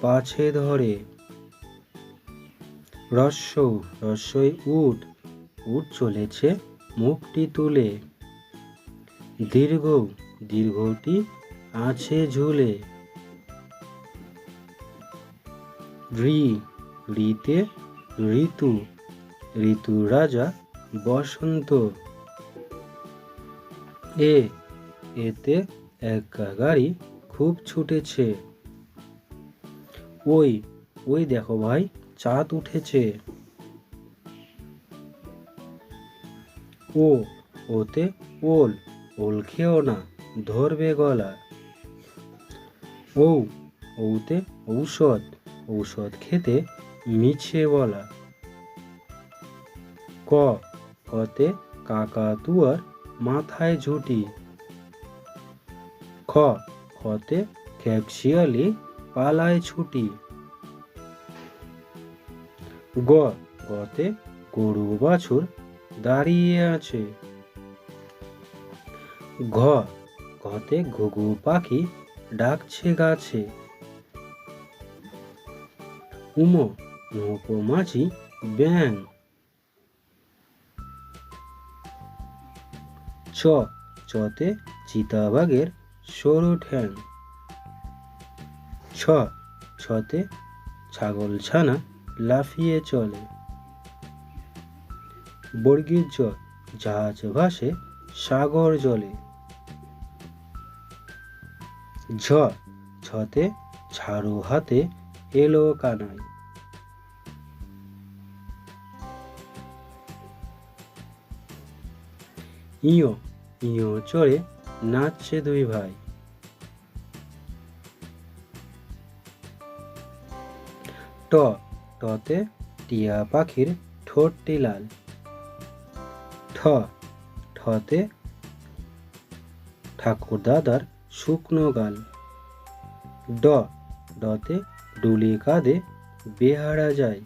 পাছে ধরে। রস্য, রস্যই উট উঠ চলেছে মুখটি তুলে। দীর্ঘ, দীর্ঘটি আছে ঝুলে। ঋ ঋতে ঋতু ঋতু রাজা বসন্ত। এ, এতে এক গাড়ি খুব ছুটেছে। ওই ওই দেখো ভাই, চাঁদ উঠেছে। ও, ওতে ওল ওল খেও না, ধরবে গলা। ও, ওতে ঔষধ ঔষধ খেতে মিছে বলা। ক, কতে কাকাতুয়ার মাথায় ঝুটি। খ খতে খেপশিয়ালি পালায় ছুটি। গ, গতে গরু বাছুর দাঁড়িয়ে আছে। ঘ ঘতে ঘুঘু পাখি ডাকছে গাছে। উম মৌপমাছি ব্যাং চ, চতে চিতাবাঘের সরু ঠ্যাং। ছ ছতে ছাগল ছানা লাফিয়ে চলে। বর্গীর জ, জাহাজ ভাসে সাগর জলে। ঝ, ছতে ঝাড়ু হাতে এলো কানাই ইয় ইয় চড়ে নাচছে দুই ভাই। ট টতে টিয়া পাখির ঠোঁটটি লাল ঠ, ঠতে ঠাকুর দাদার শুকনো গাল। ড, ডতে ডুলি কাঁধে বেহারা যায়।